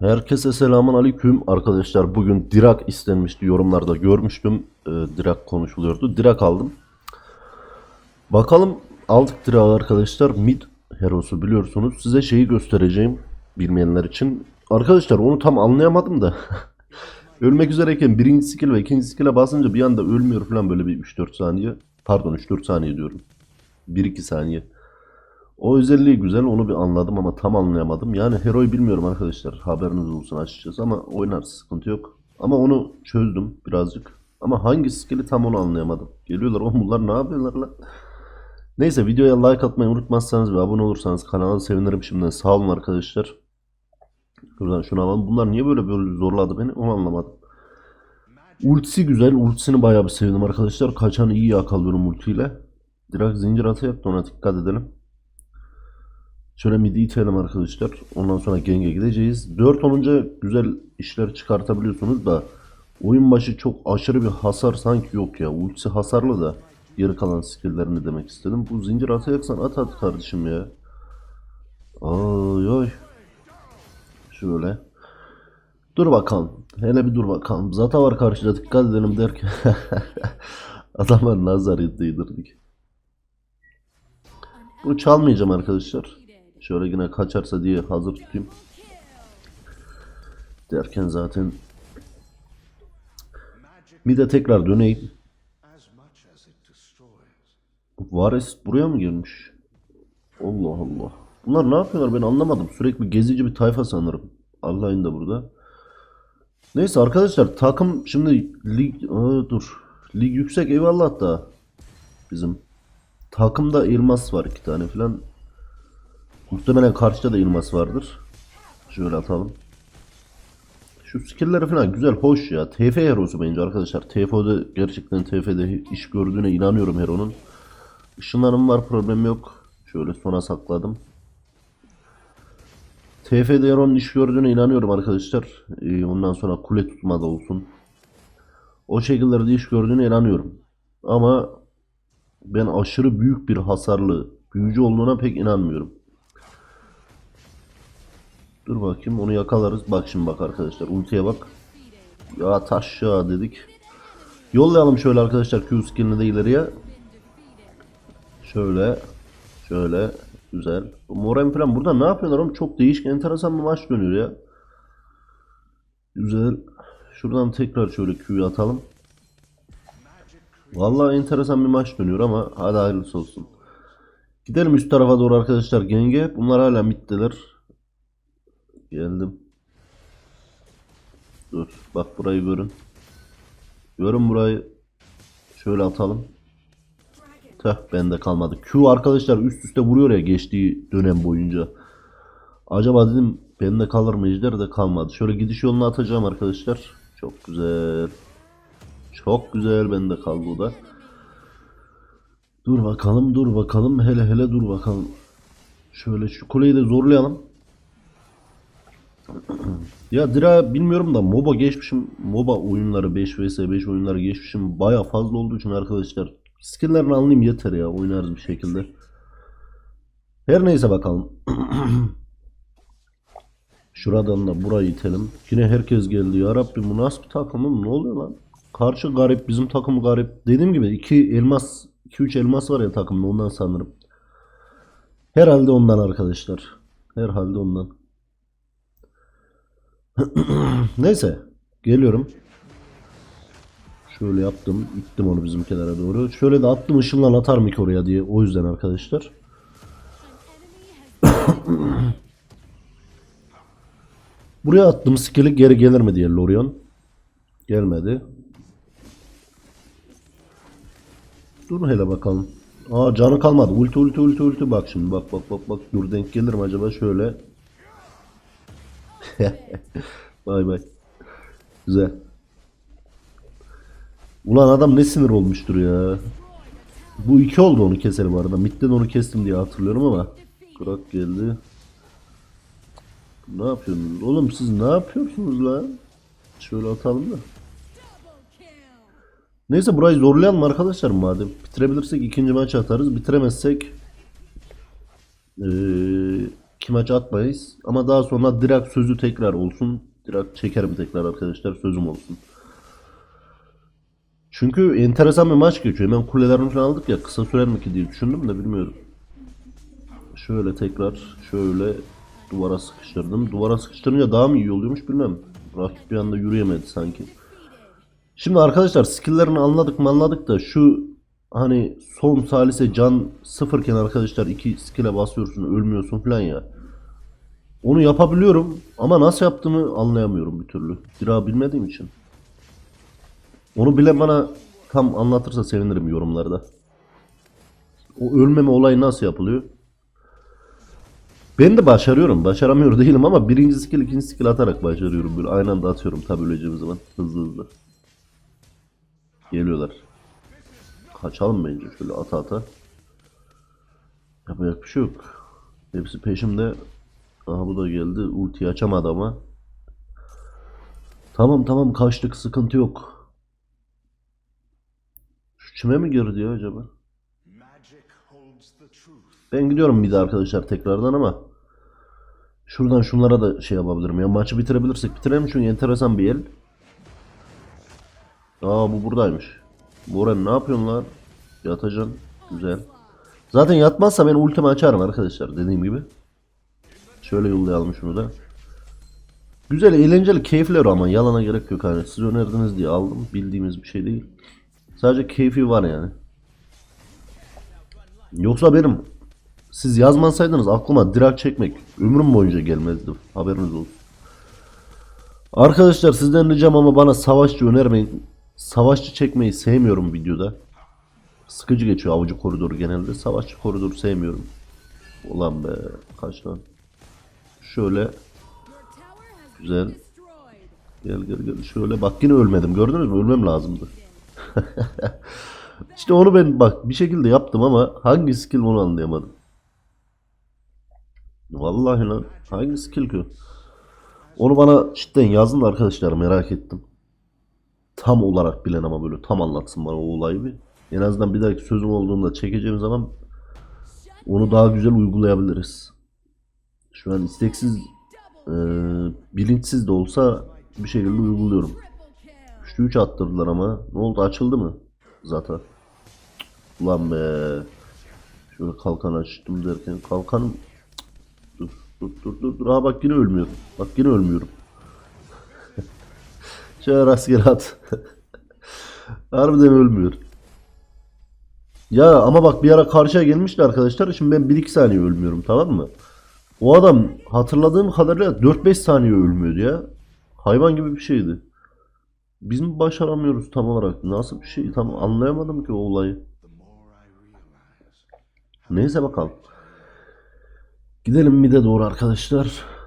Herkese selamun aleyküm arkadaşlar. Bugün Dirak istenmişti yorumlarda görmüştüm. Ee, Dirak konuşuluyordu. Dirak aldım. Bakalım aldık Dirak'ı arkadaşlar. Mid herosu biliyorsunuz. Size şeyi göstereceğim bilmeyenler için. Arkadaşlar onu tam anlayamadım da. Ölmek üzereyken birinci skill ve ikinci skill'e basınca bir anda ölmüyor falan böyle bir 3-4 saniye. Pardon 3-4 saniye diyorum. 1-2 saniye. O özelliği güzel onu bir anladım ama tam anlayamadım. Yani Hero'yu bilmiyorum arkadaşlar. Haberiniz olsun açıkçası ama oynarız sıkıntı yok. Ama onu çözdüm birazcık. Ama hangi skill'i tam onu anlayamadım. Geliyorlar oğlum bunlar ne yapıyorlar lan? Neyse videoya like atmayı unutmazsanız ve abone olursanız kanala sevinirim şimdiden. Sağ olun arkadaşlar. Şuradan şunu alalım. Bunlar niye böyle böyle zorladı beni onu anlamadım. Ultisi güzel. Ultisini bayağı bir sevdim arkadaşlar. Kaçanı iyi yakalıyorum ultiyle. Direkt zincir atı yaptı ona dikkat edelim. Şöyle midi itelim arkadaşlar. Ondan sonra genge gideceğiz. 4 olunca güzel işler çıkartabiliyorsunuz da oyun başı çok aşırı bir hasar sanki yok ya. Ultisi hasarlı da geri kalan skilllerini demek istedim. Bu zincir atacaksan at at kardeşim ya. Ay ay. Şöyle. Dur bakalım. Hele bir dur bakalım. Zata var karşıda dikkat edelim derken. Adama nazar yedirdik. Bunu çalmayacağım arkadaşlar. Şöyle yine kaçarsa diye hazır tutayım. Derken zaten bir de tekrar döneyim. Varis buraya mı girmiş? Allah Allah. Bunlar ne yapıyorlar ben anlamadım. Sürekli gezici bir tayfa sanırım. Allah'ın da burada. Neyse arkadaşlar takım şimdi lig Aa, dur. Lig yüksek eyvallah da bizim takımda Elmas var iki tane falan. Muhtemelen karşıda da Elmas vardır. Şöyle atalım. Şu skill'leri falan güzel, hoş ya. TF herosu bence arkadaşlar. TF'de gerçekten TF'de iş gördüğüne inanıyorum heronun. Işınlarım var, problem yok. Şöyle sona sakladım. TF'de heronun iş gördüğüne inanıyorum arkadaşlar. Ee, ondan sonra kule tutma da olsun. O şekillerde iş gördüğüne inanıyorum. Ama ben aşırı büyük bir hasarlı büyücü olduğuna pek inanmıyorum. Dur bakayım onu yakalarız. Bak şimdi bak arkadaşlar ultiye bak. Ya taş ya dedik. Yollayalım şöyle arkadaşlar Q skillini de ileriye. Şöyle. Şöyle. Güzel. Bu Moren falan burada ne yapıyorlar oğlum? Çok değişik enteresan bir maç dönüyor ya. Güzel. Şuradan tekrar şöyle Q'yu atalım. Vallahi enteresan bir maç dönüyor ama hadi hayırlısı olsun. Gidelim üst tarafa doğru arkadaşlar genge. Bunlar hala middeler. Geldim. Dur. Bak burayı görün. Görün burayı. Şöyle atalım. Teh bende kalmadı. Q arkadaşlar üst üste vuruyor ya geçtiği dönem boyunca. Acaba dedim bende kalır mı ejder de kalmadı. Şöyle gidiş yolunu atacağım arkadaşlar. Çok güzel. Çok güzel bende kaldı o da. Dur bakalım dur bakalım hele hele dur bakalım. Şöyle şu kuleyi de zorlayalım. Ya Dira bilmiyorum da MOBA geçmişim. MOBA oyunları 5 vs 5 oyunları geçmişim. Baya fazla olduğu için arkadaşlar. Skill'lerini anlayayım yeter ya. Oynarız bir şekilde. Her neyse bakalım. Şuradan da burayı itelim. Yine herkes geldi. Ya Rabbim bu nasıl bir takımım? Ne oluyor lan? Karşı garip. Bizim takım garip. Dediğim gibi iki elmas 2-3 elmas var ya takımda ondan sanırım. Herhalde ondan arkadaşlar. Herhalde ondan. Neyse. Geliyorum. Şöyle yaptım. ittim onu bizim kenara doğru. Şöyle de attım ışınlan atar mı ki oraya diye. O yüzden arkadaşlar. Buraya attım skill'i geri gelir mi diye Lorion. Gelmedi. Dur hele bakalım. Aa canı kalmadı. Ulti ulti ulti ulti bak şimdi bak bak bak bak. Dur denk gelir mi acaba şöyle. bay bay. Güzel. Ulan adam ne sinir olmuştur ya. Bu iki oldu onu keselim arada. Mid'den onu kestim diye hatırlıyorum ama. Krak geldi. Ne yapıyorsunuz? Oğlum siz ne yapıyorsunuz lan? Şöyle atalım da. Neyse burayı zorlayalım arkadaşlar madem. Bitirebilirsek ikinci maç atarız. Bitiremezsek ee, iki maç atmayız. Ama daha sonra direkt sözü tekrar olsun. Direkt çekerim tekrar arkadaşlar sözüm olsun. Çünkü enteresan bir maç geçiyor. Hemen kulelerini falan aldık ya kısa sürer mi ki diye düşündüm de bilmiyorum. Şöyle tekrar şöyle duvara sıkıştırdım. Duvara sıkıştırınca daha mı iyi oluyormuş bilmem. Rakip bir anda yürüyemedi sanki. Şimdi arkadaşlar skill'lerini anladık mı anladık da şu hani son salise can sıfırken arkadaşlar iki skill'e basıyorsun ölmüyorsun falan ya. Onu yapabiliyorum ama nasıl yaptığımı anlayamıyorum bir türlü. Dira bilmediğim için. Onu bile bana tam anlatırsa sevinirim yorumlarda. O ölmeme olayı nasıl yapılıyor? Ben de başarıyorum. Başaramıyor değilim ama birinci skill ikinci skill atarak başarıyorum. Böyle aynı anda atıyorum tabi öleceğim zaman. Hızlı hızlı. Geliyorlar. Kaçalım bence şöyle ata ata. Yapacak bir şey yok. Hepsi peşimde. Aha bu da geldi. Ultiyi açamadı ama. Tamam tamam kaçtık sıkıntı yok. Şu çime mi girdi ya acaba? Ben gidiyorum bir de arkadaşlar tekrardan ama şuradan şunlara da şey yapabilirim ya maçı bitirebilirsek bitirelim çünkü enteresan bir el. Aa bu buradaymış. Boran ne yapıyorsun lan? Yatacaksın. Güzel. Zaten yatmazsa ben ultimi açarım arkadaşlar dediğim gibi. Şöyle yollayalım şunu da. Güzel, eğlenceli, keyifli ama yalana gerek yok hani. Siz önerdiniz diye aldım. Bildiğimiz bir şey değil. Sadece keyfi var yani. Yoksa benim siz yazmasaydınız aklıma direkt çekmek ömrüm boyunca gelmezdi. Haberiniz olsun. Arkadaşlar sizden ricam ama bana savaşçı önermeyin. Savaşçı çekmeyi sevmiyorum videoda. Sıkıcı geçiyor avcı koridoru genelde. Savaşçı koridoru sevmiyorum. Ulan be kaç lan. Şöyle güzel. Gel gel gel şöyle bak yine ölmedim gördünüz mü ölmem lazımdı. işte onu ben bak bir şekilde yaptım ama hangi skill onu anlayamadım. Vallahi lan hangi skill ki? Onu bana cidden yazın da arkadaşlar merak ettim. Tam olarak bilen ama böyle tam anlatsın bana o olayı bir. En azından bir dahaki sözüm olduğunda çekeceğim zaman onu daha güzel uygulayabiliriz. Şu an isteksiz e, bilinçsiz de olsa bir şekilde uyguluyorum. 3'te 3 attırdılar ama. Ne oldu açıldı mı? Zaten. Ulan be. Şöyle kalkan açtım derken kalkanım Dur dur dur dur dur. Aa bak yine ölmüyorum. Bak yine ölmüyorum. Şöyle rastgele at. Harbiden ölmüyor. Ya ama bak bir ara karşıya gelmişti arkadaşlar. Şimdi ben 1-2 saniye ölmüyorum tamam mı? O adam hatırladığım kadarıyla 4-5 saniye ölmüyordu ya. Hayvan gibi bir şeydi. Biz mi başaramıyoruz tam olarak? Nasıl bir şey? Tam anlayamadım ki o olayı. Neyse bakalım. Gidelim mide doğru arkadaşlar.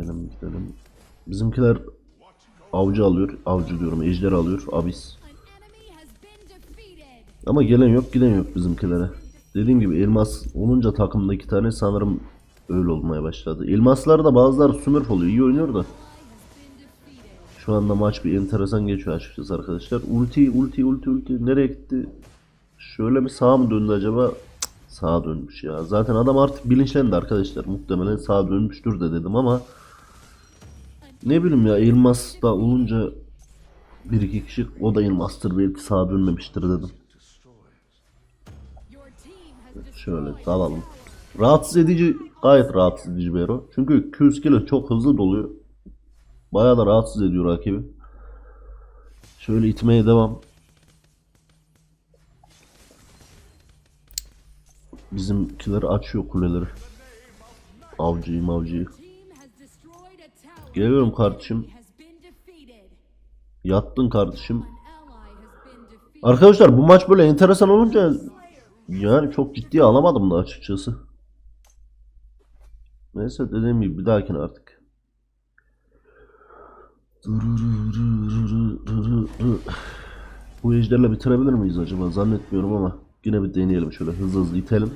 Gidelim gidelim. Bizimkiler avcı alıyor. Avcı diyorum ejder alıyor. Abis. Ama gelen yok giden yok bizimkilere. Dediğim gibi elmas olunca takımda iki tane sanırım öyle olmaya başladı. Elmaslar da bazıları smurf oluyor. iyi oynuyor da. Şu anda maç bir enteresan geçiyor açıkçası arkadaşlar. Ulti ulti ulti ulti nereye gitti? Şöyle mi sağa mı döndü acaba? Cık, sağa dönmüş ya. Zaten adam artık bilinçlendi arkadaşlar. Muhtemelen sağa dönmüştür de dedim ama ne bileyim ya elmas da olunca bir iki kişi o da elmastır belki sağa dönmemiştir dedim. Şöyle dalalım. Rahatsız edici gayet rahatsız edici bir hero. Çünkü Q skill'i çok hızlı doluyor. Bayağı da rahatsız ediyor rakibi. Şöyle itmeye devam. Bizimkiler açıyor kuleleri. Avcıyı mavcıyı. Geliyorum kardeşim. Yattın kardeşim. Arkadaşlar bu maç böyle enteresan olunca yani çok ciddiye alamadım da açıkçası. Neyse dediğim gibi bir dahakine artık. Bu ejderle bitirebilir miyiz acaba? Zannetmiyorum ama yine bir deneyelim şöyle hızlı hızlı itelim.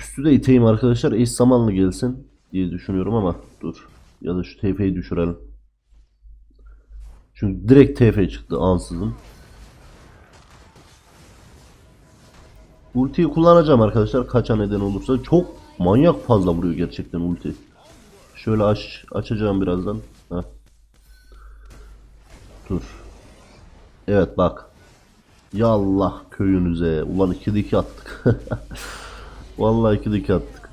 Üstü de iteyim arkadaşlar eş zamanlı gelsin diye düşünüyorum ama dur. Ya da şu TF'yi düşürelim. Çünkü direkt TF çıktı ansızın. Ultiyi kullanacağım arkadaşlar kaça neden olursa. Çok manyak fazla vuruyor gerçekten ulti. Şöyle aç, açacağım birazdan. Heh. Dur. Evet bak. Yallah köyünüze. Ulan 2'de 2 attık. Vallahi 2'de 2 attık.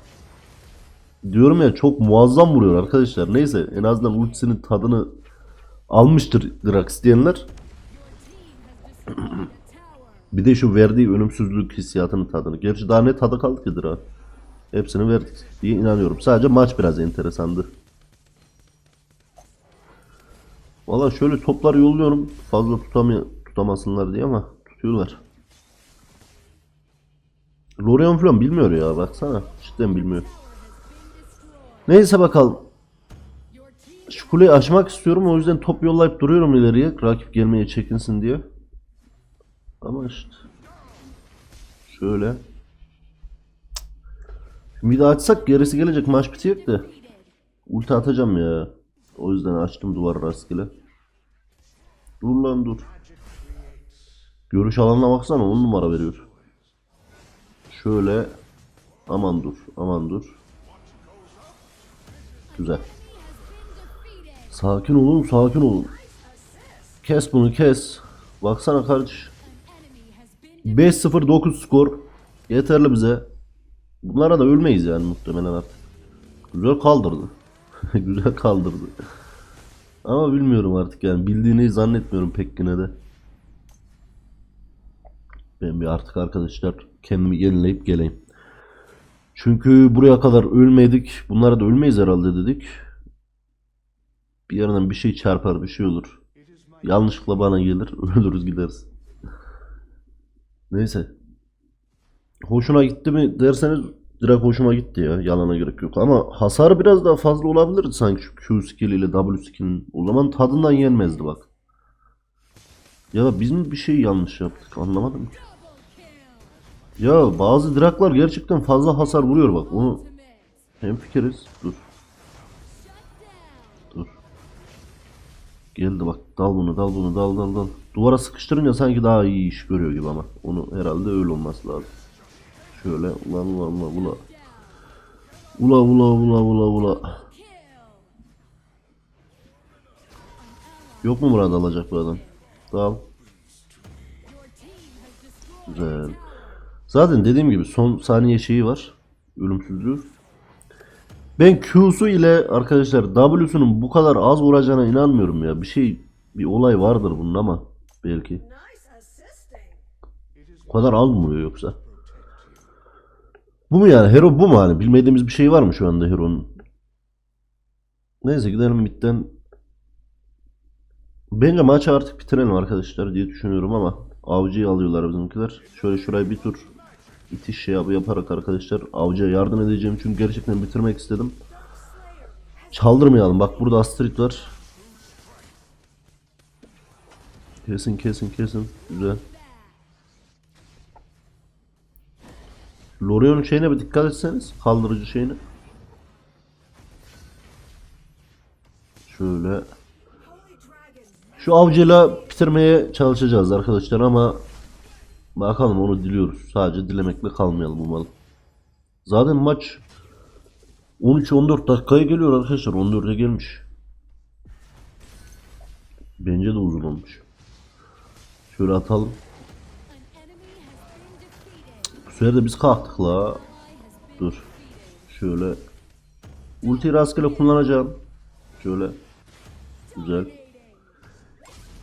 Diyorum ya çok muazzam vuruyor arkadaşlar. Neyse en azından ultisinin tadını almıştır Drax diyenler. Bir de şu verdiği ölümsüzlük hissiyatının tadını. Gerçi daha ne tadı kaldı ki Drax? Hepsini verdik diye inanıyorum. Sadece maç biraz enteresandı. Valla şöyle toplar yolluyorum. Fazla tutamıyor, tutamasınlar diye ama tutuyorlar. Lorient falan bilmiyor ya baksana. Cidden bilmiyor. Neyse bakalım. Şu kuleyi aşmak istiyorum o yüzden top yollayıp duruyorum ileriye. Rakip gelmeye çekinsin diye. Ama işte. Şöyle. De açsak gerisi gelecek maç bitecek de. Ulti atacağım ya. O yüzden açtım duvarı rastgele. Dur lan dur. Görüş alanına baksana 10 numara veriyor. Şöyle. Aman dur. Aman dur. Güzel. Sakin olun sakin olun. Kes bunu kes. Baksana kardeş. 5-0-9 skor. Yeterli bize. Bunlara da ölmeyiz yani muhtemelen artık. Güzel kaldırdı. Güzel kaldırdı. Ama bilmiyorum artık yani bildiğini zannetmiyorum pek yine de. Ben bir artık arkadaşlar kendimi yenileyip geleyim. Çünkü buraya kadar ölmedik. Bunlara da ölmeyiz herhalde dedik. Bir yerden bir şey çarpar bir şey olur. Yanlışlıkla bana gelir. Ölürüz gideriz. Neyse. Hoşuna gitti mi derseniz direkt hoşuma gitti ya. Yalana gerek yok. Ama hasarı biraz daha fazla olabilirdi sanki şu Q skill ile W skill'in. O zaman tadından yenmezdi bak. Ya da biz mi bir şey yanlış yaptık anlamadım ki. Ya bazı draklar gerçekten fazla hasar vuruyor bak. Onu hem fikiriz. Dur. Dur. Geldi bak. Dal bunu, dal bunu, dal dal dal. Duvara sıkıştırınca sanki daha iyi iş görüyor gibi ama. Onu herhalde öyle olması lazım. Şöyle ulan ulan ulan ula. Ula ula ula ula ula. Yok mu Murat alacak bu adam? Tamam. Güzel. Zaten dediğim gibi son saniye şeyi var. Ölümsüzlüğü. Ben Q'su ile arkadaşlar W'sunun bu kadar az vuracağına inanmıyorum ya. Bir şey bir olay vardır bunun ama belki. O kadar az vuruyor yoksa? Bu mu yani? Hero bu mu hani? Bilmediğimiz bir şey var mı şu anda Hero'nun? Neyse gidelim midden. Bence maçı artık bitirelim arkadaşlar diye düşünüyorum ama avcıyı alıyorlar bizimkiler. Şöyle şurayı bir tur itiş şey yap- yaparak arkadaşlar avcıya yardım edeceğim çünkü gerçekten bitirmek istedim. Çaldırmayalım. Bak burada Astrid var. Kesin kesin kesin. Güzel. Lorion'un şeyine bir dikkat etseniz. Kaldırıcı şeyine. Şöyle. Şu avcıyla bitirmeye çalışacağız arkadaşlar ama bakalım onu diliyoruz. Sadece dilemekle kalmayalım umarım. Zaten maç 13-14 dakikaya geliyor arkadaşlar. 14'e gelmiş. Bence de uzun olmuş. Şöyle atalım. Bu sefer de biz kalktık la. Dur. Şöyle. Ulti rastgele kullanacağım. Şöyle. Güzel.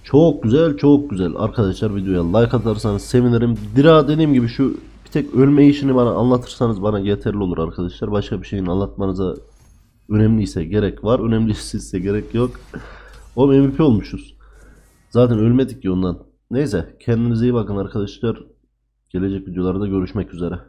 Çok güzel, çok güzel. Arkadaşlar videoya like atarsanız sevinirim. Dira dediğim gibi şu bir tek ölme işini bana anlatırsanız bana yeterli olur arkadaşlar. Başka bir şeyin anlatmanıza önemliyse gerek var. Önemliyse gerek yok. O MVP olmuşuz. Zaten ölmedik ki ondan. Neyse kendinize iyi bakın arkadaşlar. Gelecek videolarda görüşmek üzere.